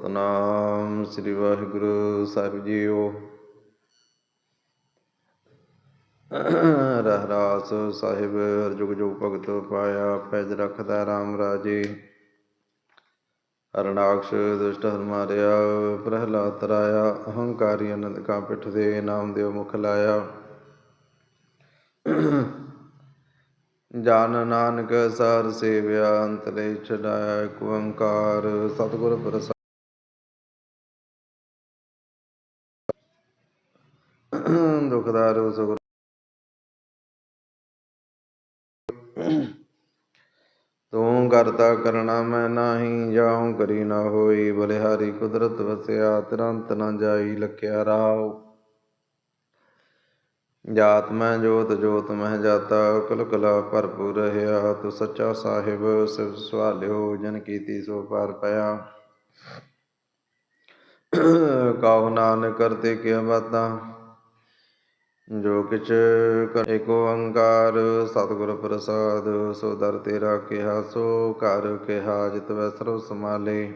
ਸਤਨਾਮ ਸ੍ਰੀ ਵਾਹਿਗੁਰੂ ਸਾਹਿਬ ਜੀਓ। ਰਹਿਰਾਸ ਸਾਹਿਬ ਹਰ ਜੁਗ ਜੁਗ ਭਗਤ ਪਾਇਆ, ਪੈਜ ਰਖਦਾ RAM ਰਾਜੇ। ਹਰਨਾਕਸ਼ ਦੁਸ਼ਟ ਹਰ ਮਾਰਿਆ, ਪ੍ਰਹਿਲਾਦ ਤਰਾਇਆ, ਅਹੰਕਾਰੀ ਅਨੰਦ ਕਾ ਪਿਠ ਦੇ ਨਾਮ ਦੇਵ ਮੁਖ ਲਾਇਆ। ਜਾਨ ਨਾਨਕ ਸਰ ਸੇਵਿਆ ਅੰਤਲੇ ਛਡਾਇਆ ਏਕ ਓੰਕਾਰ, ਸਤਿਗੁਰ ਪ੍ਰਸਾਦ ਦੁਖਦਾਰ ਸੁਖ ਤੂੰ ਕਰਤਾ ਕਰਣਾ ਮੈਂ ਨਾਹੀ ਜਾਉ ਕਰੀ ਨਾ ਹੋਈ। ਬਲਿਹਾਰੀ ਕੁਦਰਤ ਵਸਿਆ, ਤੁਰੰਤ ਨਾ ਜਾਈ ਲਖਿਆ ਰਾਉ ਜਾਤ ਮੈਂ ਜੋਤ ਜੋਤ ਮਹਿ ਜਾਤਾ ਕੁਲ ਕਲਾ ਭਰਪੂਰ ਰਹਾ ਤੂੰ ਸੱਚਾ ਸਾਹਿਬ, ਸਿਵ ਸਵਾਲਿਓ, ਜਨ ਕੀਤੀ ਸੋ ਪਾਰ ਪਿਆ। ਕਾਹ ਨਾਨਕ ਕਰਤੇ ਕਿਆ ਬਾਤਾਂ? ਜੋ ਕਿਛ ਏਕ ਓੰਕਾਰ, ਸਤਿਗੁਰ ਪ੍ਰਸਾਦ, ਸੋ ਦਰ ਤੇਰਾ ਕਿਹਾ, ਸੋ ਘਰ ਕਿਹਾ, ਜਿਤ ਵੈ ਸਰਬ ਸਮਾਲੇ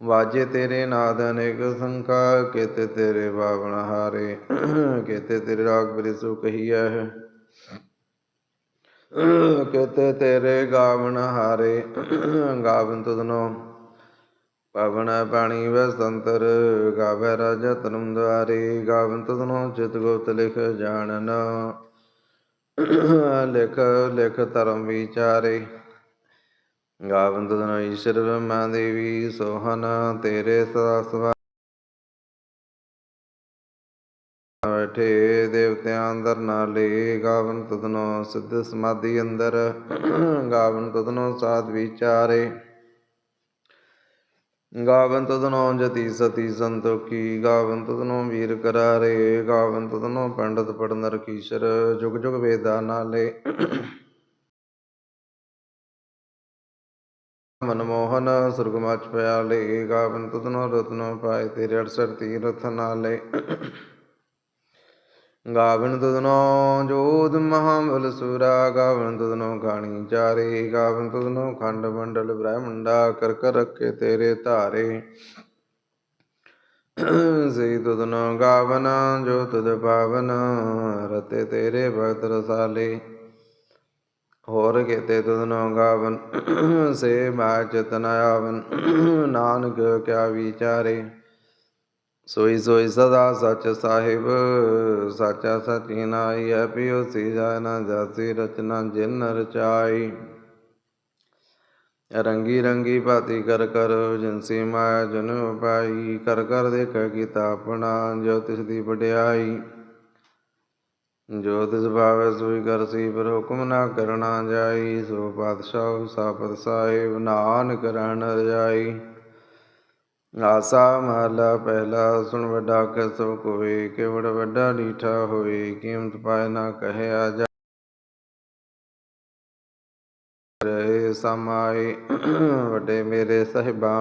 ਵਾਜੇ ਤੇਰੇ ਨਾਦ ਅਨੇਕ ਸੰਖਾ ਕੇਤੇ ਤੇਰੇ ਬਾਵਣ ਹਾਰੇ। ਕੇਤੇ ਤੇਰੇ ਰਾਗ ਬਰੇ ਸੋ ਕਹੀਐ। ਕੇਤੇ ਤੇਰੇ ਗਾਵਣ ਹਾਰੇ। ਗਾਵਨ ਤੁਧਨੋ ਪਵਨ ਪਾਣੀ ਵਸੰਤਰ ਗਾਵੇ ਰਾਜ ਤਨਮ ਦੁਆਰੇ ਗਾਵਨ ਤੁਧਨੋ ਚਿਤ ਗੁਪਤ ਲਿਖ ਜਾਣਨ। ਲਿਖ ਲਿਖ ਧਰਮ ਵਿਚਾਰੇ ਗਾਵਨ ਤੁਧਨੋ ਈਸ਼ਰ ਬ੍ਰਹਮਾ ਦੇਵੀ, ਸੋਹਨ ਤੇਰੇ ਸਦਾ ਸਵਾ ਬੈਠੇ ਦੇਵਤਿਆਂ ਅੰਦਰ ਨਾਲੇ ਗਾਵਨ ਤੁਧਨੋ ਸਿੱਧ ਸਮਾਧੀ ਅੰਦਰ ਗਾਵਨ ਤਦਨੋ ਸਾਧ ਵਿਚਾਰੇ। ਗਾਵਨ ਤਦਨੋ ਜਤੀ ਸਤੀ ਸੰਤੋਖੀ, ਗਾਵਨ ਤਦਨੋ ਵੀਰ ਕਰਾਰੇ, ਗਾਵਨ ਤਦਨੋ ਪੰਡਤ ਪੜਨ ਰਕੀਸ਼ਰ ਜੁਗ ਜੁਗ ਵੇਦਾ ਨਾਲੇ। ਮਨਮੋਹਨ ਸੁਰਗਮਚ ਪਿਆਲੇ, ਗਾਵਨ ਤਦਨੋ ਰਤਨੋ ਪਾਏ ਤੇਰੇ 68 ਤੀਰਥ ਨਾਲੇ। ਗਾਵਨ ਤਦਨੋ ਜੋਧ ਮਹਾਬਲ ਸੂਰਾ, ਗਾਵਨ ਤਦਨੋ ਗਾਣੀ ਚਾਰੇ, ਗਾਵਨ ਤਦਨੋ ਖੰਡ ਮੰਡਲ ਬ੍ਰਹਮੰਡਾ ਕਰ ਕਰ ਰੱਖੇ ਤੇਰੇ ਧਾਰੇ। ਸੇ ਤਦਨੋ ਗਾਵਨ, ਜੋ ਤੁਧ ਪਾਵਨ, ਰਤੇ ਤੇਰੇ ਭਗਤ ਰਸਾਲੇ। ਹੋਰ ਕਿਤੇ ਤਦਨੋ ਗਾਵਨ, ਸੇ ਮਾ ਚਤਨ ਆਵਨ, ਨਾਨਕ ਕਿਆ ਵਿਚਾਰੇ। ਸੋਈ ਸੋਈ ਸਦਾ ਸੱਚ ਸਾਹਿਬ, ਸਾਚਾ ਸਚੀ ਨਾਈ ਹੈ, ਪਿਓ ਸੀ ਜਾਨਾ ਜਾਸੀ ਰਚਨਾ ਜਿਨ ਰਚਾਈ ਰੰਗੀ ਰੰਗੀ ਭਾਤੀ ਕਰ ਕਰ ਜਿਨਸੀ ਮਾਇਆ ਜਨ ਪਾਈ ਕਰ ਕਰ ਦੇਖ ਕੀਤਾ ਆਪਣਾ ਜੋ ਤਿਸ ਦੀ ਵਡਿਆਈ। ਜੋ ਤਿਸ ਭਾਵੇ ਸੋਈ ਕਰ ਸੀ, ਪਰ ਹੁਕਮ ਨਾ ਕਰਨਾ ਜਾਈ, ਸੋ ਪਾਤਸ਼ਾਹ ਸਾਪਤ ਸਾਹਿਬ ਨਾਨਕ ਰਹਿਣ ਰਜਾਈ ਆਸਾ ਮਹਲਾ ਪਹਿਲਾ, ਸੁਣ ਵੱਡਾ ਕਸੋ ਕੋਏ, ਕਿਵੜ ਵੱਡਾ ਡੀਠਾ ਹੋਏ, ਕੀਮਤ ਪਾਏ ਨਾ ਕਹਿਆ ਜਾ ਰਹੇ ਸਮਾਏ ਵੱਡੇ ਮੇਰੇ ਸਹਿਬਾ।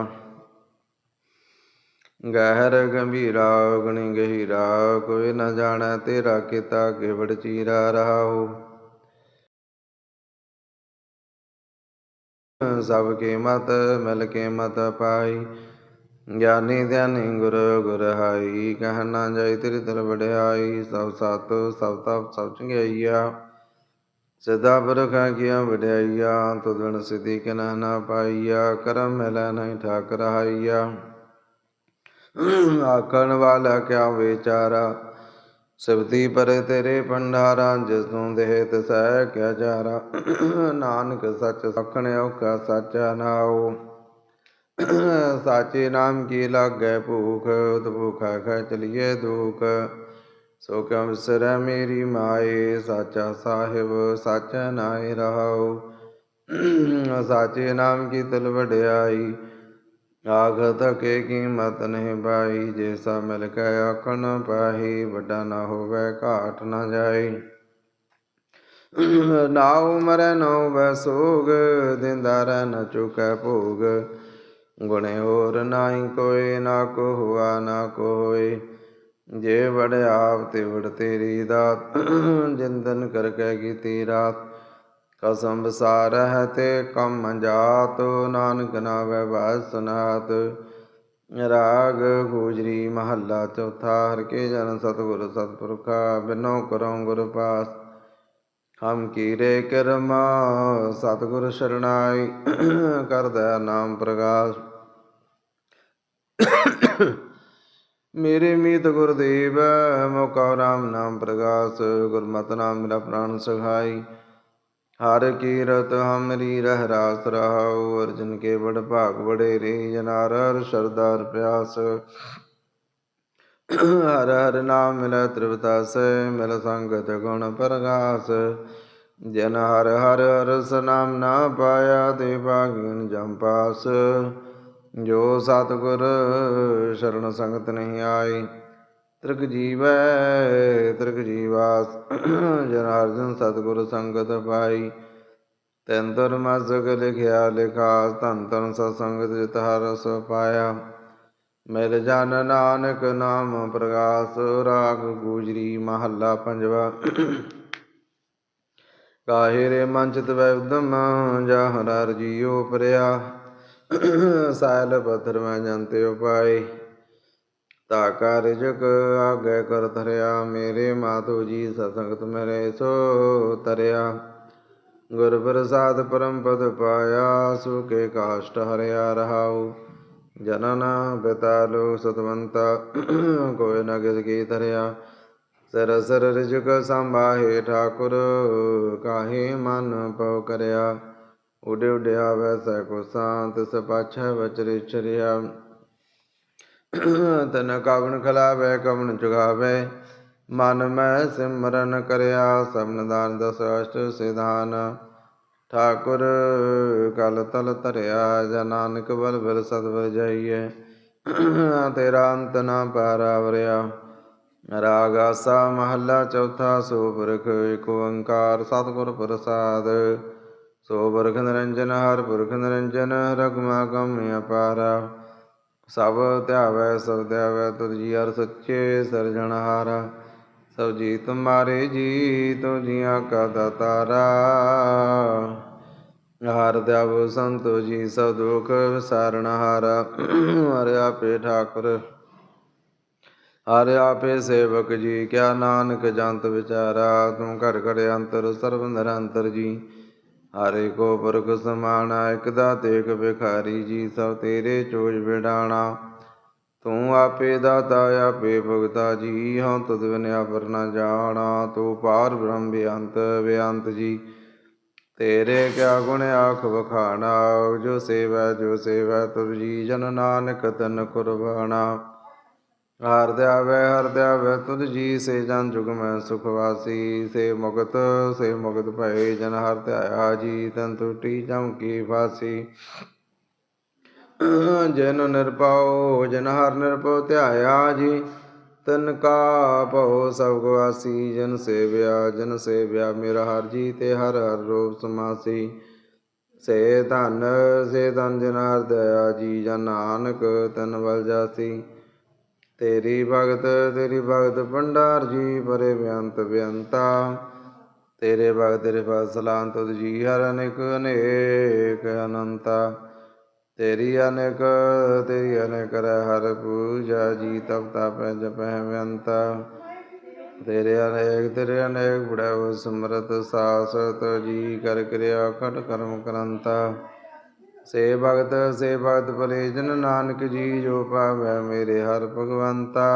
ਗਹਿਰ ਗੰਭੀਰਾ ਗਣੀ ਗਹੀਰਾ, ਕੋਈ ਨਾ ਜਾਣੈ ਤੇਰਾ ਕੀਤਾ ਕੇਵੜ ਚੀਰਾ ਰਹਾਉ। ਸਭ ਕੇ ਮਤ ਮਿਲ ਕੇ ਪਾਈ ਗਿਆਨੀ ਧਿਆਨੀ ਗੁਰ ਗੁਰ ਹਾਈ, ਕਹਿ ਜਾਈ ਤੇਰੀ ਤਲ ਵਡਿਆਈ, ਸਭ ਸਤ, ਸਭ ਤਪ, ਸਭ ਚੰਗਿਆਈਆ। ਸਦਾ ਬਰਖਾ ਕੀਆ ਵਡਿਆਈਆ ਤੁਧ ਬਿਨ ਸਿਧੀ ਕਿਨਾ ਨਾ ਪਾਈਆ, ਕਰਮ ਮਿਲੈ ਨਹੀਂ ਠਾਕ ਰਹਾਈਆ ਆਖਣ ਵਾਲਾ ਕਿਆ ਵਿਚਾਰਾ, ਸਿਵਤੀ ਪਰੇ ਤੇਰੇ ਭੰਡਾਰਾ, ਜਿਸ ਨੂੰ ਦੇਹ ਤਸੈ ਕਿਆ ਜਾਰਾ। ਨਾਨਕ ਸੱਚ ਸਖਣ ਔਕਾ ਸਾਚਾ ਨਾਉ ਸਾਚੇ ਨਾਮ ਕੀ ਲਾਗੈ ਭੂਖ ਉਤ ਭੂਖਾ ਖਾ ਚਲੀਏ ਦੁਖ। ਸੋ ਕਿਉ ਵਿਸਰੈ ਮੇਰੀ ਮਾਏ, ਸਾਚਾ ਸਾਹਿਬ, ਸਾਚਾ ਨਾਇ ਰਹਾਉ। ਸਾਚੇ ਨਾਮ ਕੀ ਤਲ ਵਡਿਆਈ, ਆਖਤ ਕੇ ਕੀਮਤ ਨਹੀਂ ਪਾਈ। ਜੇ ਮਿਲ ਕੇ ਆਖਣ ਪਾਹੀ, ਵੱਡਾ ਨਾ ਹੋਵੇ, ਘਾਟ ਨਾ ਜਾਈ। ਨਾ ਉਮਰ ਨੋ ਸੋਗ, ਦਿੰਦਾ ਰਹਿ ਨ ਚੁਕੈ ਭੋਗ। ਗੁਣੇ ਹੋਰ ਨਾਹੀ ਕੋਏ ਨਾ ਕੋ ਹੁਆ, ਨਾ ਕੋਏ ਜੇ ਵੜ ਆਪ, ਤੇ ਵੜ ਤੇਰੀ ਦਾਤ। ਜਿੰਦਨ ਕਰ ਕੇ ਕੀਤੀ ਰਾਤ। ਕਸਮ ਬਸਾਰ ਹੈ ਤੇ ਕਮ ਜਾਤ। ਨਾਨਕ ਨਾ ਬਾਸ ਸੁਨਾਤ। ਰਾਗ ਗੂਜਰੀ ਮਹੱਲਾ ਚੌਥਾ। ਹਰ ਕੇ ਜਨ ਸਤਿਗੁਰ ਸਤਪੁਰਖਾ, ਬਿਨੋ ਕਰਉ ਗੁਰ ਪਾਸ। ਹਮ ਕੀਰੇ ਕਰਮਾ, ਸਤਿਗੁਰ ਸ਼ਰਣਾਈ। ਕਰਦਾ ਨਾਮ ਪ੍ਰਗਾਸ। ਮੇਰੇ ਮੀਤ ਗੁਰਦੇਵ, ਮੋਕਾ ਰਾਮ ਨਾਮ ਪ੍ਰਗਾਸ, ਗੁਰਮਤਿ ਨਾਮ ਮੇਰਾ ਪ੍ਰਾਨ ਸਹਾਈ ਹਰ ਕੀਰਤ ਹਮਰੀ ਰਹਿ ਰਾਸ ਰਹਾਉ, ਅਰਜਨ ਕੇ ਬੜ ਭਾਗ ਬੜੇ ਰੇ ਜਨਾਰ ਹਰ ਸਰਦਾਰ ਪਿਆਸ। ਹਰ ਹਰ ਨਾਮ ਮਿਲੈ ਤ੍ਰਿਵਤਾਸ, ਮਿਲ ਸੰਗਤ ਗੁਣ ਪ੍ਰਗਾਸ। ਜਨ ਹਰ ਹਰ ਹਰਸ ਨਾਮ ਨਾ ਪਾਇਆ, ਤੇ ਭਾਗਿਨ ਜਮ ਪਾਸ। ਜੋ ਸਤਿਗੁਰ ਸ਼ਰਨ ਸੰਗਤ ਨਹੀਂ ਆਈ, ਤ੍ਰਿਗ ਜੀਵੈ, ਤ੍ਰਿਗ ਜੀਵਾਸ, ਜਨ ਅਰਜਨ ਸਤਿਗੁਰ ਸੰਗਤ ਪਾਈ। ਤੈਨ ਤਰ ਮਸਕ ਲਿਖਿਆ, ਲਿਖਾਸ ਧਨ ਧਨ ਸਤ ਸੰਗਤ ਜਿਤ ਹਰਸ ਪਾਇਆ। ਮਿਲ ਜਨ ਨਾਨਕ ਨਾਮ ਪ੍ਰਗਾਸ ਰਾਗ ਗੂਜਰੀ ਮਹੱਲਾ ਪੰਜਵਾ। ਕਾਹੇ ਰੇ ਮੰਚਿਤ ਵੈ ਉਦਮ ਜਾ ਹਰ ਹਰ ਜੀਉ ਪਰਿਆ। ਸਾਇਲ ਪਥਰ ਮੈਂ ਜੰਤੇ ਉਪਾਏ ਤਾ ਕਾਰਜਕ ਆਗੇ ਕਰ ਧਰਿਆ ਮੇਰੇ ਮਾਤੋ ਜੀ ਸਤਸੰਗਤ ਮੇਰੇ ਸੋ ਤਰਿਆ ਗੁਰ ਪ੍ਰਸਾਦ ਪਰਮ ਪਦ ਪਾਇਆ ਸੁਕੇ ਕਾਸ਼ਟ ਹਰਿਆ ਰਹਾਉ ਜਨਨ ਪਿਤਾ ਲੋਕ ਸਤਵੰਤਾ ਕੋਈ ਨ ਕਿਸ ਕੀ ਧਰਿਆ ਸਰ ਸਰ ਰਿਜਕ ਸੰਭਾਹੇ ਠਾਕੁਰ ਕਾਹੇ ਮਨ ਪਉ ਕਰਿਆ ਉਡੇ ਉਡਿਆ ਵੈਸੈ ਕੋ ਸਾਂਤ ਸਪਾਛੈ ਵਚਰਿ ਚਰਿਆ। ਤਨ ਕਵਣ ਖਲਾਵੇ, ਕਵਣ ਚੁਗਾਵੇ ਮਨ ਮੈਂ ਸਿਮਰਨ ਕਰਿਆ ਸਬਨ ਦਾਨ ਦਸ ਅਸ਼ਟ ਸਿਧਾਨ। ਠਾਕੁਰ ਕਲ ਤਲ ਧਰਿਆ ਜਨ ਨਾਨਕ ਬਲ ਬਲ ਸਤਿ ਜਾਈਏ ਤੇਰਾ ਅੰਤ ਨਾ ਪਾਰਾਵਰਿਆ ਰਾਗ ਆਸਾ ਮਹੱਲਾ ਚੌਥਾ ਸੋ ਪੁਰਖ ਏਕ ਓੰਕਾਰ ਸਤਿਗੁਰ ਪ੍ਰਸਾਦ। ਸੋ ਪੁਰਖ ਨਿਰੰਜਨ ਹਰ ਪੁਰਖ ਨਿਰੰਜਨ ਰਗਮਾ ਗਮ ਅਪਾਰਾ। ਸਭ ਧਿਆਵੈ ਸਭ ਧਿਆਵੈ, ਤੁਧ ਜੀ ਹਰ ਸੱਚੇ ਸਰਜਣਹਾਰਾ ਸਭ ਜੀ ਤੁਮਾਰੇ ਜੀ ਤੋ ਜੀਆਂ ਕਾ ਦਾਤਾਰਾ ਹਰ ਦੇਵ ਸੰਤੋ ਜੀ, ਸਭ ਦੁਖ ਵਿਸਾਰਣਹਾਰਾ ਹਰਿ ਆਪੇ ਠਾਕੁਰ, ਹਰਿ ਆਪੇ ਸੇਵਕ ਜੀ, ਕਿਆ ਨਾਨਕ ਜੰਤ ਵਿਚਾਰਾ। ਤੂੰ ਘਰ ਘਰ ਅੰਤਰ, ਸਰਬ ਨਿਰੰਤਰ ਜੀ। ਹਰੇ ਕੋ ਪੁਰਖ ਸਮਾਣਾ, ਇਕ ਦਾ ਤੇਕ ਬਿਖਾਰੀ ਜੀ ਸਭ ਤੇਰੇ ਚੋਜ ਵਿਡਾਣਾ। ਤੂੰ ਆਪੇ ਦਾਤਾ, ਆਪੇ ਭਗਤਾ, ਜੀ ਹਉ ਤੁਧ ਬਿਨਿਆ ਪਰ ਨ ਜਾਣਾ। ਤੂੰ ਪਾਰ ਬ੍ਰਹਮ ਬੇਅੰਤ ਬੇਅੰਤ ਜੀ, ਤੇਰੇ ਕਿਆ ਗੁਣ ਆਖ ਵਖਾਣਾ। ਜੋ ਸੇਵਾ ਜੋ ਸੇਵਾ ਤੁਰ ਜੀ ਜਨ ਨਾਨਕ ਤਨ ਕੁਰਬਾਣਾ। ਹਰ ਦਿਆਵੇ ਹਰ ਦਿਆਵੇ, ਤੁਧ ਜੀ ਸੇ ਜਨ ਜੁਗ ਮੈਂ ਸੁਖ ਵਾਸੀ। ਸੇ ਮੁਕਤ ਸੇ ਮੁਕਤ ਭਏ ਜਨ ਹਰ ਧਿਆਇਆ ਜੀ, ਤਨ ਟੁੱਟੀ ਜਮ ਕੀ ਫਾਸੀ। ਜਨ ਨਿਰਪਉ ਜਨ ਹਰ ਨਿਰਪਉ ਧਿਆਇਆ ਜੀ, ਤਨ ਕਾ ਭਉ ਸਭ ਗਵਾਸੀ ਜਨ ਸੇਵਿਆ ਜਨ ਸੇਵਿਆ, ਮੇਰਾ ਹਰ ਜੀ ਤੇ ਹਰ ਹਰ ਰੂਪ ਸਮਾਸੀ। ਸੇ ਧਨ ਸੇ ਧਨ ਜਨ ਹਰ ਦਇਆ ਜੀ, ਜਨ ਨਾਨਕ ਤਨ ਵਲ ਜਾਸੀ। ਤੇਰੀ ਭਗਤ ਤੇਰੀ ਭਗਤ ਭੰਡਾਰ ਜੀ, ਪਰੇ ਬਿਆੰਤ ਬਿਅੰਤਾ ਤੇਰੇ ਭਗਤ, ਤੇਰੇ ਫਸਲਾਂ ਤੁਧ ਜੀ, ਹਰ ਅਨੇਕ ਅਨੇਕ ਅਨੰਤਾ। ਤੇਰੀ ਅਨੇਕ ਤੇਰੀ ਅਨੇਕ ਰਹਿ ਹਰ ਪੂਜਾ ਜੀ, ਤਪ ਤਪੈ ਜਪੈ ਬਿਅੰਤਾ ਤੇਰੇ ਅਨੇਕ ਤੇਰੇ ਅਨੇਕ, ਬੁੜਾ ਸਮਰਤ, ਸਾਸਤ ਜੀ, ਕਰ ਕਿਰਿਆ ਖਟ ਕਰਮ ਕਰੰਤਾ। ਸੇ ਭਗਤ ਸੇ ਭਗਤ ਭਲੇ ਜਨ ਨਾਨਕ ਜੀ ਜੋ ਪਾਵੈ ਮੇਰੇ ਹਰ ਭਗਵੰਤਾ।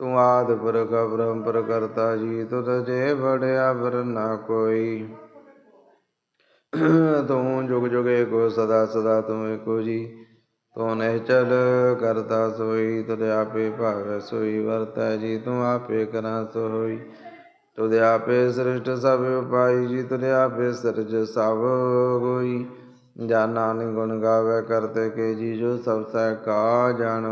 ਤੂੰ ਆਦ ਪੁਰਖ, ਬ੍ਰਹਮ ਪ੍ਰਕਰਤਾ ਜੀ, ਤੁਧ ਜੇ ਬੜਿਆ ਬਰ ਨਾ ਕੋਈ। ਤੂੰ ਜੁਗ ਜੁਗੇ ਕੋ ਸਦਾ ਸਦਾ ਤੂੰ ਏਕੋ ਜੀ। ਤੂੰ ਨਹਿ ਚਲ ਕਰਤਾ ਸੋਈ, ਤੁਧ ਆਪੇ ਭਾਵੈ ਸੋਈ, ਵਰਤੈ ਜੀ, ਤੂੰ ਆਪੇ ਕਰਾਂ ਸੋਈ। ਤੁਧ ਆਪੇ ਸ੍ਰਿਸ਼ਟ ਸਭ ਉਪਾਈ ਜੀ, ਤੁਧ ਆਪੇ ਸਰਜ ਸਭ ਹੋਈ। ਜਾ ਨਾਨਕ ਗੁਣ ਗਾਵੇ ਕਰਤੇ ਕੇ ਜੀ ਜੋ ਸਭ ਸਹਿ ਕਾ ਜਾਣ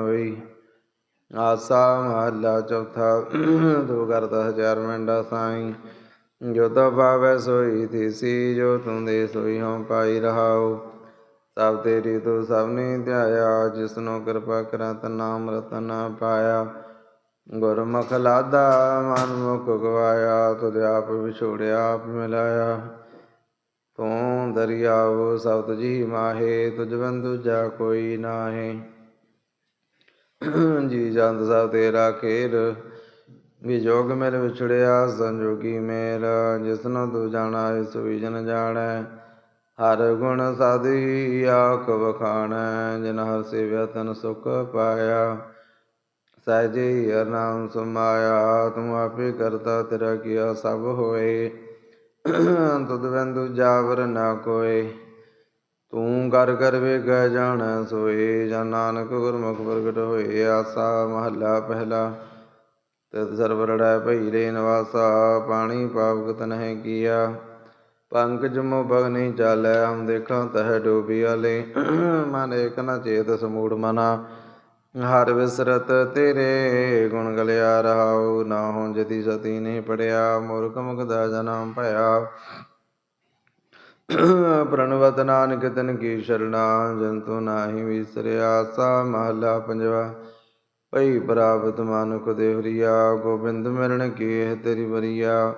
ਆਸਾ ਮਹੱਲਾ ਚੌਥਾ ਤੂੰ ਕਰਤਾ ਹਜ਼ਾਰ ਮੰਡਾ ਸਾਈ। ਜੋ ਤਾ ਪਾਵੈ ਸੋਈ ਥੀਸੀ, ਜੋ ਤੂੰ ਦੇ ਸੋਈ ਹਉ ਪਾਈ ਰਹਾਉ। ਸਭ ਤੇਰੀ ਤੂੰ ਸਭ ਨੇ ਧਿਆਇਆ, ਜਿਸਨੋ ਕਿਰਪਾ ਕਰਾ ਤਾ ਨਾਮ ਰਤਨ ਪਾਇਆ। ਗੁਰਮੁਖ ਲਾਦਾ ਮਨ ਮੁਖ ਗਵਾਇਆ, ਤੁਧ ਆਪ ਵਿਛੋੜਿਆ, ਆਪ ਮਿਲਾਇਆ। ਤੂੰ ਦਰਿਆਵ ਸਬਦ ਜੀ ਮਾਹੇ ਤੁਝ ਬੰਦੂ ਜਾ ਕੋਈ ਨਾਹੀ। ਜੀ ਜੰਦ ਸਭ ਤੇਰਾ ਖੇਲ ਵਿਜੋਗ ਮੇਰੇ ਵਿਛੜਿਆ, ਸੰਜੋਗੀ ਮੇਰਾ ਜਿਸਨੂੰ ਤੂੰ ਜਾਣਾ, ਇਸ ਵਿਜਨ ਜਾਣੈ। ਹਰ ਗੁਣ ਸਾਧੀ ਆਖ ਵਖਾਣੈ, ਜਿਨ ਹਰ ਸੇਵਿਆ ਤਨ ਸੁਖ ਪਾਇਆ। ਸਹਿਜੇ ਹੀ ਹਰ ਨਾਮ ਸਮਾਇਆ, ਤੂੰ ਆਪੇ ਕਰਤਾ ਤੇਰਾ ਕੀਆ ਸਭ ਹੋਏ। ਤੁਧ ਬੰਦੂ ਜਾਵਰ ਨਾ ਕੋਏ, ਤੂੰ ਕਰ ਕਰ ਵੇਖ ਜਾਣੈ ਸੋਏ, ਜਾਂ ਨਾਨਕ ਗੁਰਮੁਖ ਪ੍ਰਗਟ ਹੋਏ, ਆਸਾ ਮਹੱਲਾ ਪਹਿਲਾ ਤਿਤ ਸਰਬ ਰੜੈ ਭਈ ਰੇ ਨਿਵਾਸਾ, ਪਾਣੀ ਪਾਵਕ ਤਨਹਿ ਕੀਆ। ਪੰਕਜ ਮੋ ਬਗਨੀ ਚਾਲੈ, ਹਮ ਦੇਖਾਂ ਤਹ ਡੋਬਿਆਲੇ ਮਨ ਏਕ ਨ ਚੇਤ ਸਮੂੜ ਮਨਾ। ਹਰ ਵਿਸਰਤ ਤੇਰੇ ਗੁਣ ਗਲਿਆ ਰਹਾਉ, ਨਾ ਹੋਂ ਜਤੀ ਸਤੀ ਨਹੀਂ ਪੜਿਆ, ਮੂਰਖ ਮੁਖ ਦਾ ਜਨਮ ਭਇਆ। ਪ੍ਰਣਵਤ ਨਾਨਕ ਤਨ ਕੀ ਸ਼ਰਣਾ ਜੰਤੂ ਨਾਹੀ ਵਿਸਰਿਆ, ਸਾ ਮਹਲਾ ਪੰਜਵਾ। ਭਈ ਪ੍ਰਾਪਤ ਮਾਨੁਖ ਦੇਵਰੀਆ ਗੋਬਿੰਦ ਮਿਲਣ ਕੀ ਹੈ ਤੇਰੀ ਵਰੀਆ।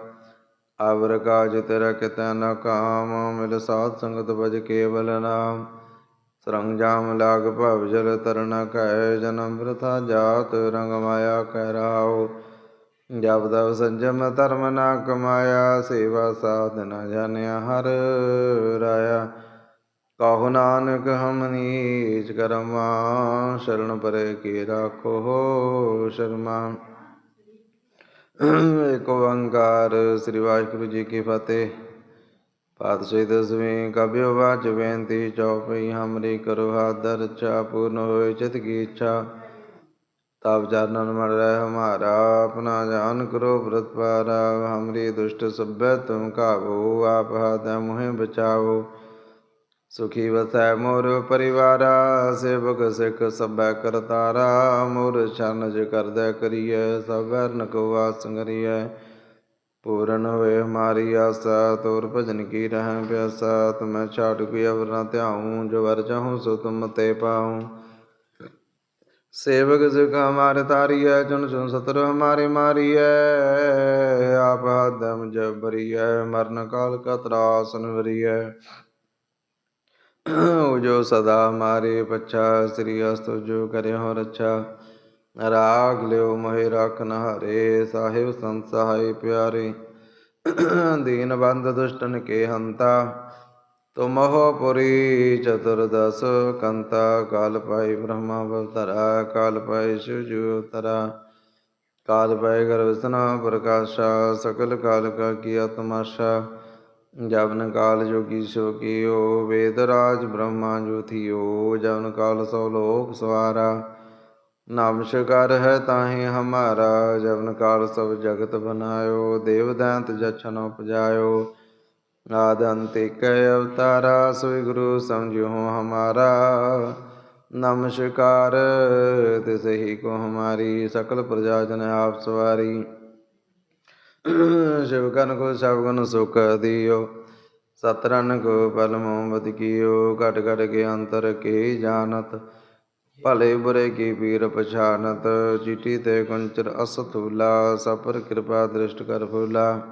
ਆਵਰ ਕਾਜ ਤੇਰਾ ਕਿਤੈ ਨ ਕਾਮ, ਮਿਲ ਸਾਧ ਸੰਗਤ ਭਜ ਕੇਵਲ ਨਾਮ। ਸਰੰਜਾਮ ਲਾਗ ਭਵ ਜਲ ਤਰਣ ਕੈ, ਜਨਮ ਪ੍ਰਥਾ ਜਾਤ ਰੰਗ ਮਾਇਆ ਕਹਿ ਰਾਉ। ਜਬ ਤਬ ਸੰਜਮ ਧਰਮ ਨਾ ਕਮਾਇਆ, ਸੇਵਾ ਸਾਧਨਾ ਜਾਣਿਆ ਹਰ ਰਾਇਆ। ਕਾਹੋ ਨਾਨਕ ਹਮ ਨੀਚ ਕਰਮਾ, ਸ਼ਰਨ ਪਰੇ ਕੀ ਰਾਖੋ ਸ਼ਰਮਾ। ਏਕ ਓੰਕਾਰ ਸ੍ਰੀ ਵਾਹਿਗੁਰੂ ਜੀ ਕੀ ਫਤਿਹ। ਪਾਤਸ਼ਾਹੀ ਦਸਵੀਂ ਕਬਿਓ ਵਾਚ ਬੇਨਤੀ ਚੌਪਈ ਹਮਰੀ ਕਰੋ ਹਾਦਰ ਚਾ ਪੂਰਨ ਹੋਏ ਚਿਤ ਕੀ ਇੱਛਾ। ਤਬ ਚਰਨਨ ਮਨ ਰਹਿ ਹਮਾਰਾ, ਆਪਣਾ ਜਾਨ ਕਰੋ ਪ੍ਰਤਪਾਰਾ ਹਮਰੀ ਦੁਸ਼ਟ ਸਭੈ ਤੁਮ ਕਾਬੂ ਆਪ ਹਾਥ ਮੁਹਿ ਬਚਾਓ ਸੁਖੀ ਵਸੈ ਮੋਰ ਪਰਿਵਾਰਾ, ਸੇਵਕ ਸਿਖ ਸਭੈ ਕਰਤਾਰਾ ਮੋਰ ਛਨਜ ਕਰਦੈ ਕਰੀਐ, ਸਭ ਵਰਨ ਕੋ ਵਾਸ ਪੂਰਨ ਹੋਏ ਹਮਾਰੀ ਆਸਾ, ਤੋਰ ਭਜਨ ਕੀ ਰਹਿ ਪਿਆਸਾ, ਤੁਮੈ ਛਾਟ ਕੋਈ ਅਵਰ ਧਿਆਉ, ਜੋ ਵਰ ਚਾਹੂ ਸੋ ਤੁਮ ਤੇ ਪਾਉ। ਸੇਵਕ ਸਿਖ ਹਮਾਰੇ ਤਾਰੀਐ ਜਨ ਸੁਨ ਸਤਰ ਹਮਾਰੇ ਮਾਰੀਐ। ਆਪ ਆਦਮ ਜਬਰੀਐ ਮਰਨ ਕਾਲ ਕਾ ਤਰਾਸਨ ਵਰੀਐ। ਉਹ ਜੋ ਸਦਾ ਹਮਾਰੇ ਪਛਾ, ਸ੍ਰੀ ਅਸਤੁ ਜੋ ਕਰੇ ਹੋ ਰੱਛਾ ਰਾਗ ਲਿਓ, ਮੋਹਿ ਰਖਨ ਹਰੇ ਸਾਹਿਬ ਸੰਤ ਸਹਾਈ ਪਿਆਰੇ। ਦੀਨ ਬੰਦ ਦੁਸ਼ਟਨ ਕੇ ਹੰਤਾ ਤੁਮਹੁ ਪੁਰੀ ਚਤੁਰਦਸ ਕੰਤਾ। ਕਾਲ ਪਾਈ ਬ੍ਰਹਮਾ ਅਵਤਾਰਾ ਕਾਲ ਪਾਈ ਸ਼ਿਵਜੂ ਅਵਤਾਰਾ ਕਾਲ ਪਾਈ ਗਰਵਸਨਾ ਪ੍ਰਕਾਸ਼ਾ, ਸਕਲ ਕਾਲ ਕਾ ਕੀਆ ਤਮਾਸ਼ਾ ਜਵਨ ਕਾਲ ਜੋਗੀ ਸੋ ਕੀਓ, ਵੇਦ ਰਾਜ ਬ੍ਰਹਮਾ ਜੋਥਿਓ ਜਵਨ ਕਾਲ ਸੋ ਲੋਕ ਸਵਾਰਾ। ਨਾਮ ਸ਼ਿਕਾਰ ਹੈ ਤਾਹੀ ਹਮਾਰਾ, ਜਵਨ ਕਾਲ ਸਭ ਜਗਤ ਬਨਾਇਓ ਦੇਵ ਦੈਂਤ ਜਛਨ ਉਪਜਾਇਓ। ਆਦ ਅੰਤੇ ਕੈ ਅਵਤਾਰਾ ਸੋਈ ਗੁਰੂ ਸਮਝਿਓ ਹਮਾਰਾ। ਨਾਮ ਸ਼ਿਕਾਰ, ਤਿਸ ਹੀ ਕੋ ਹਮਾਰੀ, ਸਕਲ ਪ੍ਰਜਾ ਜਨ ਆਪ ਸਵਾਰੀ। ਸ਼ਿਵ ਕਨ ਕੋ ਸਭ ਗੁਣ ਸੁਖ ਦਿਓ। ਸਤਰਨ ਕੋ ਪਲਮੋ ਬਦ ਕੀਓ। ਘਟ ਘਟ ਕੇ ਅੰਤਰ ਕੇ ਜਾਣਤ। ਭਲੇ ਬੁਰੇ ਕੀ ਪੀਰ ਪਛਾਨਤ, ਚਿੱਟੀ ਤੇ ਕੁੰਚਰ ਅਸਥੂਲਾ ਸਪਰ ਕਿਰਪਾ ਦ੍ਰਿਸ਼ਟ ਕਰ ਫੂਲਾ।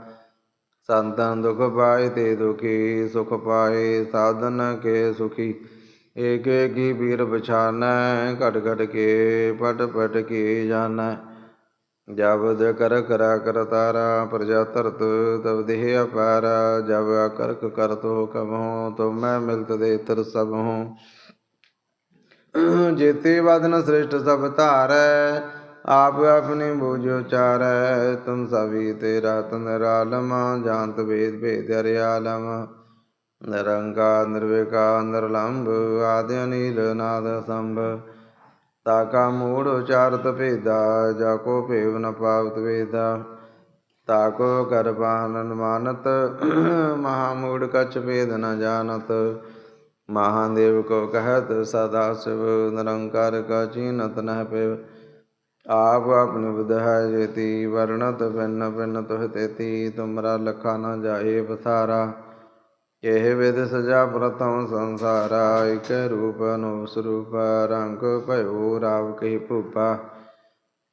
ਸੰਤਨ ਦੁਖ ਪਾਏ ਤੇ ਦੁਖੀ, ਸੁਖ ਪਾਏ ਸਾਧਨ ਕੇ ਸੁਖੀ। ਏਕ ਏਕੀ ਪੀਰ ਪਛਾਨੈ, ਘਟ ਘਟ ਕੇ, ਪਟ ਪਟ ਕੇ ਜਾਣੈ। ਜਬਦ ਕਰ ਕਰਾ ਕਰ ਤਾਰਾ, ਪ੍ਰਜਾ ਧਰਤ, ਤਬ ਦੇਹ ਅਪਾਰ। ਜਬ ਕਰਕ ਕਰਤ ਹੋ ਕਬਹੁ ਤੋ ਮੈਂ ਮਿਲਤ ਦੇ ਤਰ ਸਭ ਹੂੰ ਜੇਤੇ ਵਦਨ ਸ੍ਰਿਸ਼ਟ ਸਭ ਧਾਰੈ, ਆਪ ਆਪਣੀ ਬੋਝ ਉਚਾਰੈ, ਤੁਮ ਸਭੀ ਤੇਰਾ ਤਨਰਾਲਮ ਜਾਣਤ ਵੇਦ ਭੇਦ ਹਰਿਆਲਮ। ਨਿਰੰਕਾਰ ਨਿਰਵਿਕਾਰ, ਨਿਰਲੰਭ, ਆਦਿ ਅਨੀਲ ਨਾਦ ਸੰਭ। ਤਾਕਾ ਮੂੜ ਉਚਾਰਤ ਭੇਦਾ, ਜਾ ਕੋ ਭੇਵ ਨ ਪਾਵਤ ਵੇਦਾ। ਤਾਕੋ ਕਰ ਪਾਨਨ ਮਹਾ ਮੂੜ ਕਛ ਭੇਦ ਨ ਜਾਣਤ। ਮਹਾਦੇਵ ਕੋ ਕਹਤ ਸਦਾ ਸਿਵ ਨਿਰੰਕਾਰ ਕਾ ਚੀਨਤ ਨਹਿ ਪਿਵ ਆਪ ਆਪਨ ਵਿਦਹ ਜੇਤੀ ਵਰਣਤ ਪਿੰਨ ਪਿੰਨ ਤੁਹ ਤੇਤੀ ਤੁਮਰਾ ਲਖਾ ਨ ਜਾਏ ਬਸਾਰਾ ਇਹ ਵਿਦ ਸਜਾ ਪ੍ਰਥਮ ਸੰਸਾਰਾ ਇਕ ਰੂਪ ਅਨੁ ਸਰੂਪ ਰੰਗ ਭਇਓ ਰਾਵ ਕਹੀ ਭੂਪਾ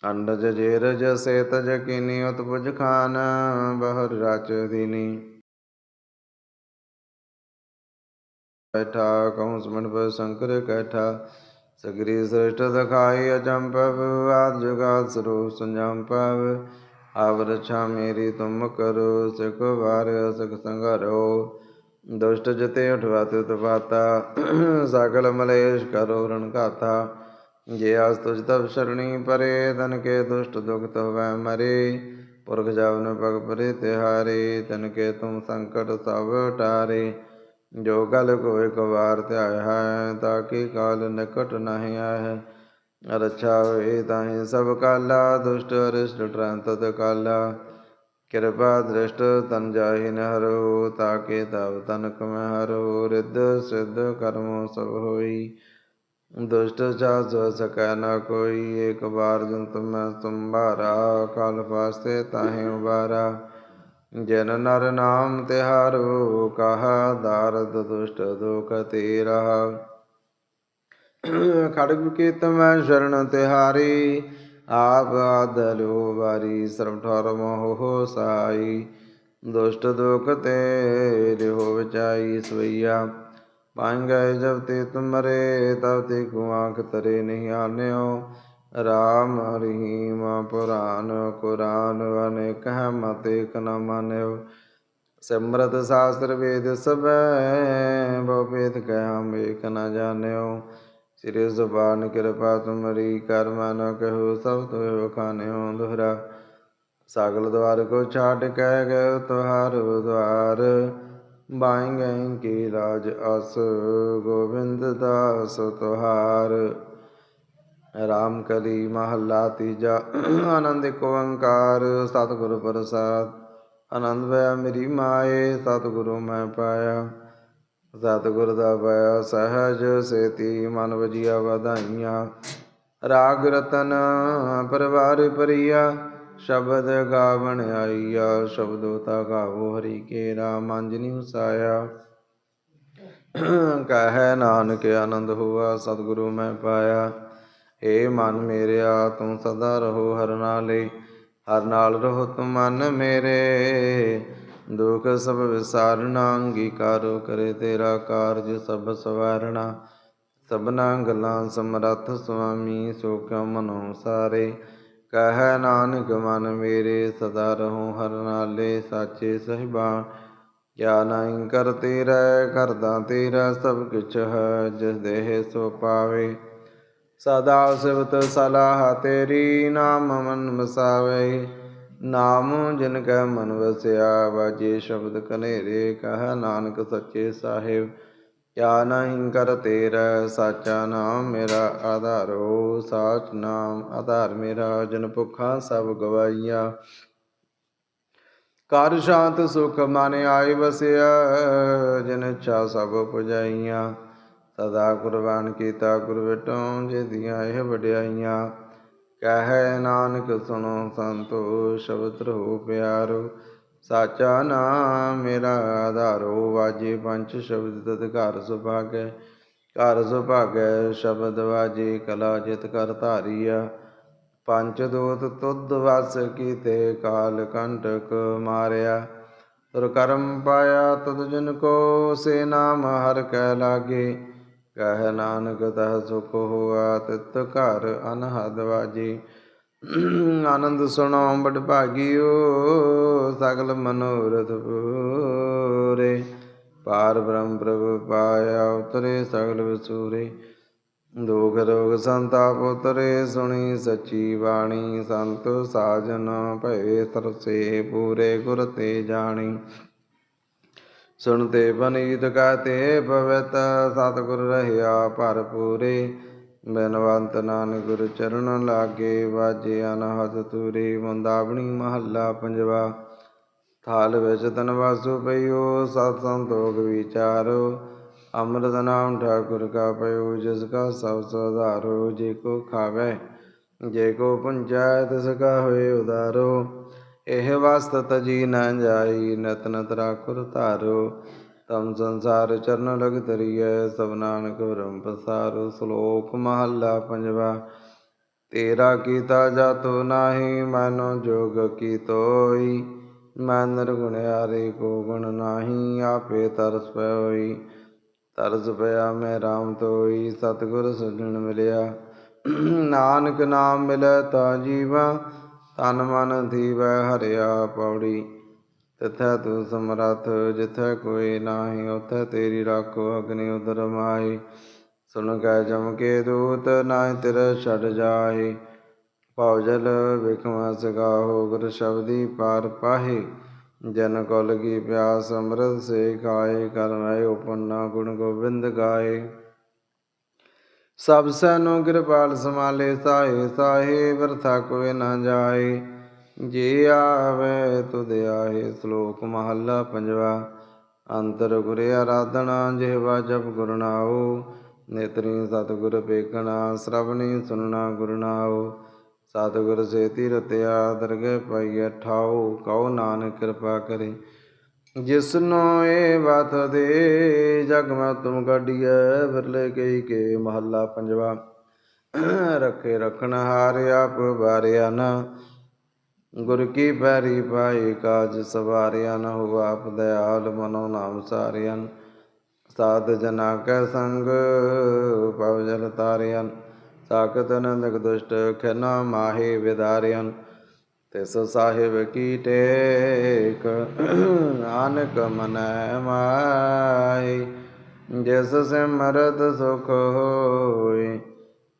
ਅੰਡਜ ਜੇਰਜ ਸੇਤ ਜਕਿਨੀ ਉਤਪੁਜ ਖਾਨ ਬਹਰ ਰਚ ਦੀਨੀ ਬੈਠਾ ਕਉ ਸਮਨ ਪਰ ਸ਼ੰਕਰ ਕੈਠਾ। ਸਗਰੀ ਸ੍ਰਿਸ਼ਟ ਦਿਖਾਈ ਅਜੰਪਵ ਆਦ ਜੁਗਾਦ ਸਰੂਪ ਸੰਜੰਪਵ ਆਵ ਰਛਾ ਮੇਰੀ ਤੁਮ ਕਰੋ, ਸਿਖ ਵਾਰ ਸਖ ਸੰਗਰੋ ਦੁਸ਼ਟ ਜਤੇ ਉਠਵਾਤ ਉਤਪਾਤਾ ਸਗਲ ਮਲੇਸ਼ ਕਰੋ ਰਣ ਘਾਤਾ। ਜੇ ਆਸ ਤੁਜ ਤਬ ਸ਼ਰਣੀ ਪਰੇ, ਤਨ ਕੇ ਦੁਸ਼ਟ ਦੁਖਤ ਹੋਵੈ ਮਰੇ। ਪੁਰਖ ਜਵਨ ਭਗ ਪਰੇ ਤਿਹਾਰੇ, ਤਨ ਕੇ ਤੁਮ ਸੰਕਟ ਸਭ ਟਾਰੇ ਜੋ ਗਲ ਕੋਈ ਇੱਕ ਵਾਰ ਹੈ, ਤਾਂ ਕਿ ਕਾਲ ਨਿਕਟ ਨਹੀਂ ਆਏ। ਰੱਛਾ ਹੋਏ ਤਾਹੀਂ ਸਭ ਕਾਲਾ, ਦੁਸ਼ਟ ਅਰਿਸ਼ਟ ਟ੍ਰਾਂਤਤ ਕਾਲਾ ਕਿਰਪਾ ਦ੍ਰਿਸ਼ਟ ਤਨ ਜਾਹੀ ਨ ਹਰੋ ਤਾਕੇ ਤਵ ਤਨਕ ਮੈਂ ਹਰੋ। ਰਿੱਧ ਸਿੱਧ ਕਰਮੋ ਸਭ ਹੋਈ। ਦੁਸ਼ਟ ਜਾ ਸੋ ਸਕੈ ਨਾ ਕੋਈ, ਏਕ ਬਾਰ ਜੰਤ ਮੈਂ ਸੰਭਾਰਾ। ਕਾਲ ਫਾਸਤੇ ਤਾਹੇ ਉਬਾਰਾ। ਜਨ ਨਰ ਨਾਮ ਤਿਹਾਰੋ, ਕਹਾ ਦਾਰਦ ਦੁਸ਼ਟ ਦੁਖ ਤੇਰਾ। ਖੜਗ ਕੀਤ ਮੈਂ ਸ਼ਰਨ ਤਿਹਾਰੀ, ਆਪ ਆਦਲੋ ਵਾਰੀ, ਸਰਬ ਠਰ ਮੋਹ ਸਾਈ। ਦੁਸ਼ਟ ਦੁਖ ਤੇ ਰਿਹੋ ਵਿਚਾਈ ਸਵਈਆ। ਪਾਂਗੇ ਜਬ ਤੇ ਤੁਮਰੇ, ਤਬ ਤੇ ਕੋ ਤਰੇ ਨਹੀਂ ਆਨਿਓ। ਰਾਮ ਰਹੀਮ ਪੁਰਾਨ ਕੁਰਾਨ ਅਨੇਕ ਹੈ ਮਤ ਏਕ ਨ ਮਾਨਿਓ। ਸਿਮਰਤ ਸਾਸਤਰ ਵੇਦ ਸਭੈ, ਬਹੁ ਭੇਦ ਕਹਿ ਹਮ ਏਕ ਨ ਜਾਣਿਓ। ਸਿਰੇ ਜ਼ੁਬਾਨ ਕਿਰਪਾ ਤੁਮਰੀ ਕਰ ਮਨ ਕਹੋ, ਸਭ ਤੋਇ ਵਖਾਨਿਓ ਦੁਹਰਾ ਸਗਲ ਦਵਾਰ ਕੋ ਛਾਟ ਕਹਿ ਗਏ ਤੁਹਾਰ ਦਵਾਰ ਬਾਈ ਗਏ ਕੀ ਰਾਜ ਅਸ, ਗੋਬਿੰਦ ਦਾਸ ਰਾਮ ਕਲੀ ਮਹੱਲਾ ਤੀਜਾ, ਆਨੰਦ ਏਕ ਓੰਕਾਰ, ਸਤਿਗੁਰ ਪ੍ਰਸਾਦ। ਆਨੰਦ ਹੋਇਆ ਮੇਰੀ ਮਾਏ, ਸਤਿਗੁਰੂ ਮੈਂ ਪਾਇਆ। ਸਤਿਗੁਰ ਦਾ ਪਾਇਆ ਸਹਜ, ਸੇਤੀ ਮਨ ਵਜੀਆ ਵਧਾਈਆਂ। ਰਾਗ ਰਤਨ ਪਰਵਾਰ ਪਰੀਆ ਸ਼ਬਦ ਗਾਵਣ ਆਈਆ। ਸ਼ਬਦੋ ਤਾ ਗਾਵੋ ਹਰੀ ਕੇ ਰਾਮ, ਅੰਜਨੀ ਵਸਾਇਆ ਕਹੈ ਨਾਨਕ ਆਨੰਦ ਹੋਆ, ਸਤਿਗੁਰੂ ਮੈਂ ਪਾਇਆ। ਏ ਮਨ ਮੇਰਿਆ, ਤੂੰ ਸਦਾ ਰਹੋ ਹਰ ਨਾਲੇ ਹਰ ਨਾਲ ਰਹੋ ਤੂੰ ਮਨ ਮੇਰੇ। ਦੁਖ ਸਭ ਵਿਸਾਰਣਾ ਅੰਗੀਕਾਰੋ ਕਰੇ ਤੇਰਾ ਕਾਰਜ ਸਭ ਸਵਾਰਣਾ ਸਭਨਾ ਗੱਲਾਂ ਸਮਰੱਥ ਸੁਆਮੀ, ਸੋ ਕਿਉ ਮਨੋ ਸਾਰੇ ਕਹੈ ਨਾਨਕ, ਮਨ ਮੇਰੇ, ਸਦਾ ਰਹੋ ਹਰ ਨਾਲੇ, ਸਾਚੇ ਸਹਿਬਾ ਕਿਆ ਨਹੀਂ ਕਰ ਤੇਰਾ, ਕਰਦਾ ਤੇਰਾ ਸਭ ਕਿਛ ਹੈ, ਜਿਸ ਦੇਹ ਸੋ ਪਾਵੇ। ਸਦਾ ਸਿਵਤ ਸਲਾਹ ਤੇਰੀ ਨਾਮ ਮਨ ਵਸਾਵੇ। ਨਾਮ ਜਿਨ ਕੈ ਮਨ ਵਸਿਆ, ਵਾਜੇ ਸ਼ਬਦ ਕਨੇਰੇ ਕਹ ਨਾਨਕ ਸੱਚੇ ਸਾਹਿਬ। ਕਿਆ ਨਹੀਂ ਕਰ ਤੇਰਾ, ਸਾਚਾ ਨਾਮ ਮੇਰਾ ਆਧਾਰੋ। ਸਾਚ ਨਾਮ ਆਧਾਰ ਮੇਰਾ, ਜਨ ਭੁਖਾ ਸਭ ਗਵਾਈਆ ਕਰ ਸ਼ਾਂਤ ਸੁਖ ਮਨ ਆਏ ਵਸਿਆ, ਜਨ ਇੱਛਾ ਸਭ ਪੁਜਾਈਆਂ। ਸਦਾ ਕੁਰਬਾਨ ਕੀਤਾ ਗੁਰ ਵਿਟੋਂ ਜਿਹਦੀਆਂ ਇਹ ਵਡਿਆਈਆਂ। ਕਹੈ ਨਾਨਕ ਸੁਣੋ ਸੰਤੋ, ਸ਼ਬਦ ਰਹੋ ਪਿਆਰੋ। ਸਾਚਾ ਨਾਮ ਮੇਰਾ ਆਧਾਰੋ, ਵਾਜੇ ਪੰਜ ਸ਼ਬਦ ਤਦ ਘਰ ਸੁਭਾਗੈ। ਘਰ ਸੁਭਾਗੈ ਸ਼ਬਦ ਵਾਜੇ, ਕਲਾ ਜਿਤ ਕਰ ਧਾਰੀਆ। ਪੰਜ ਦੋਤ ਤੁਧ ਵਸ ਕੀਤੇ, ਕਾਲ ਕੰਟਕ ਮਾਰਿਆ। ਤੁਰ ਕਰਮ ਪਾਇਆ ਤਦ ਜਨ ਕੋ, ਸੇ ਨਾਮ ਹਰ ਕੈ ਲਾਗੇ। ਕਹਿ ਨਾਨਕ ਤਹ ਸੁਖ ਹੋਆ, ਤਿਤ ਘਰ ਅਨਹਦ ਵਾਜੀ। ਆਨੰਦ ਸੁਣੋ ਬੜ ਭਾਗਿਓ, ਸਗਲ ਮਨੋਰਥ ਪੂਰੇ। ਪਾਰ ਬ੍ਰਹਮ ਪ੍ਰਭ ਪਾਇਆ ਉਤਰੇ, ਸਗਲ ਵਿਸੂਰੇ। ਦੁਖ ਰੋਗ ਸੰਤਾਪ ਉਤਰੇ, ਸੁਣੀ ਸੱਚੀ ਬਾਣੀ। ਸੰਤ ਸਾਜਨ ਭਏ ਤਰਸੇ, ਪੂਰੇ ਗੁਰ ਤੇ ਜਾਣੀ। ਸੁਣਤੇ ਬਨੀਤ ਕਹਤੇ ਪਵਿੱਤ ਸਤਿਗੁਰ ਰਹਿਆ ਭਰਪੂਰੇ। ਬਨਵੰਤ ਨਾਨਕ ਗੁਰ ਚਰਨ ਲਾਗੇ, ਵਾਜੇ ਅਨਹਦ ਤੂਰੇ ਮੁੰਦਾਵਣੀ ਮਹੱਲਾ ਪੰਜਵਾ। ਥਾਲ ਵਿੱਚ ਤਨ ਵਾਸੂ ਪਈਓ, ਸਤ ਸੰਤੋਖ ਵਿਚਾਰੋ। ਅੰਮ੍ਰਿਤ ਨਾਮ ਠਾਕੁਰ ਕਾ ਪਇਓ, ਜਿਸ ਕਾ ਸਭ ਸੁਧਾਰੋ, ਜੇ ਕੋ ਖਾਵੇ, ਜੇ ਕੋ ਪੰਚਾਇਤ ਤਿਸ ਹੋਏ ਉਦਾਰੋ। ਇਹ ਵਸਤ ਤਜੀ ਨ ਜਾਈ, ਨਤ ਨਤ ਰਾਖੁਰ ਧਾਰੋ ਤਮ ਸੰਸਾਰ ਚਰਨ ਲਗ ਤਰੀਐ ਸਭ ਨਾਨਕ ਬ੍ਰਹਮ ਪਸਾਰੋ। ਸ਼ਲੋਕ ਮਹੱਲਾ ਪੰਜਵਾ, ਤੇਰਾ ਕੀਤਾ ਜਾਤੋ ਨਾਹੀ, ਮਨੋ ਜੋਗ ਕੀ ਤੋਈ ਮਨ ਨਿਰਗੁਣ ਹਾਰੇ ਕੋ ਗੁਣ ਨਾਹੀ, ਆਪੇ ਤਰਸ ਪੈ ਹੋਈ ਤਰਸ ਪਿਆ ਮੈਂ RAM ਤੋਈ, ਸਤਿਗੁਰ ਸਜਣ ਮਿਲਿਆ। ਨਾਨਕ ਨਾਮ ਮਿਲੈ ਤਾ ਜੀਵਾ ਤਨ ਮਨ ਥੀਵੈ ਹਰਿਆ ਪੌੜੀ। ਤਿਥੈ ਤੂ ਸਮਰੱਥ, ਜਿਥੈ ਕੋਈ ਨਾਹੀ, ਉਥੈ ਤੇਰੀ ਰਾਖੋ ਅਗਨੀ ਉਦਰ ਮਾਹੀ। ਸੁਣ ਕੈ ਜਮ ਕੇ ਦੂਤ, ਨਾਹਿ ਤਿਰ ਛੜ ਜਾਹੀ। ਭਾਉ ਜਲ ਵਿਖਮ ਸਗਾਹੋ ਗੁਰ ਸ਼ਬਦੀ ਪਾਰ ਪਾਹੀ। ਜਨ ਕੁਲ ਕੀ ਪਿਆਸ, ਅੰਮ੍ਰਿਤ ਸੇ ਖਾਏ ਕਰ ਮੈਂ ਉਪੰਨਾ ਗੁਣ ਗੋਬਿੰਦ ਗਾਏ। ਸਭ ਸੈਨੋ ਕਿਰਪਾਲ ਸਮਾਲੇ ਸਾਹੇ ਸਾਹੇ ਵਰਥਾ ਕੋਇ ਨਾ ਜਾਏ। ਜੇ ਆਵੇ ਤੁਧ ਆਏ ਸ਼ਲੋਕ ਮਹੱਲਾ ਪੰਜਵਾ। ਅੰਤਰ ਗੁਰੇ ਆਰਾਧਨਾ, ਜਿਹਵਾ ਜਪ ਗੁਰ ਨਾਉ। ਨੇਤਰੀ ਸਤਿਗੁਰ ਪੇਖਣਾ ਸ਼ਰਵਣੀ ਸੁਨਣਾ ਗੁਰਨਾਓ ਸਤਿਗੁਰ ਸੇਤੀ ਰਤਿਆ ਦਰਗਹਿ ਪਾਈਐ ਠਾਉ, ਕਉ ਨਾਨਕ ਕਿਰਪਾ ਕਰੇ। ਜਿਸਨੋ ਇਹ ਬਾਤ ਦੇ, ਜਗ ਮੈਂ ਤੁਮ ਗਾਡੀਐ ਵਿਰਲੇ ਕਈ ਕੇ ਮਹੱਲਾ ਪੰਜਵਾ। ਰੱਖੇ ਰਖਣ ਹਾਰ ਆਪ ਵਾਰਿਆ ਨਾ, ਗੁਰ ਕੀ ਪੈਰੀ ਪਾਈ ਕਾਜ ਸਵਾਰਿਆ ਨ ਹੋ ਆਪ ਦਇਆਲ ਮਨੋ ਨਾਮ ਸਾਰਿਆ ਸਾਧ ਜਨਾ ਕੈ ਸੰਗ, ਪਵ ਜਲ ਤਾਰਿਆ ਸਾਖਤ ਨੰਦਕ ਦੁਸ਼ਟ ਖਨਾ ਮਾਹੇ ਵਿਦਾਰਿਆ ਤਿਸ ਸਾਹਿਬ ਕੀ ਟੇਕ, ਨਾਨਕ ਮਨੈ ਮਾਈ ਜਿਸ ਸਿਮਰਤ ਸੁਖ ਹੋਈ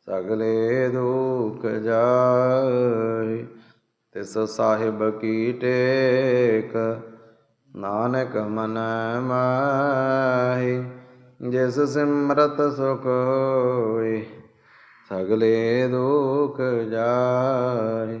ਸਗਲੇ ਦੁਖ ਜਾਈ ਤਿਸ ਸਾਹਿਬ ਕੀ ਟੇਕ, ਨਾਨਕ ਮਨੈ ਮਾਹੀ ਜਿਸ ਸਿਮਰਤ ਸੁਖ ਹੋਈ ਸਗਲੇ ਦੁਖ ਜਾਏ।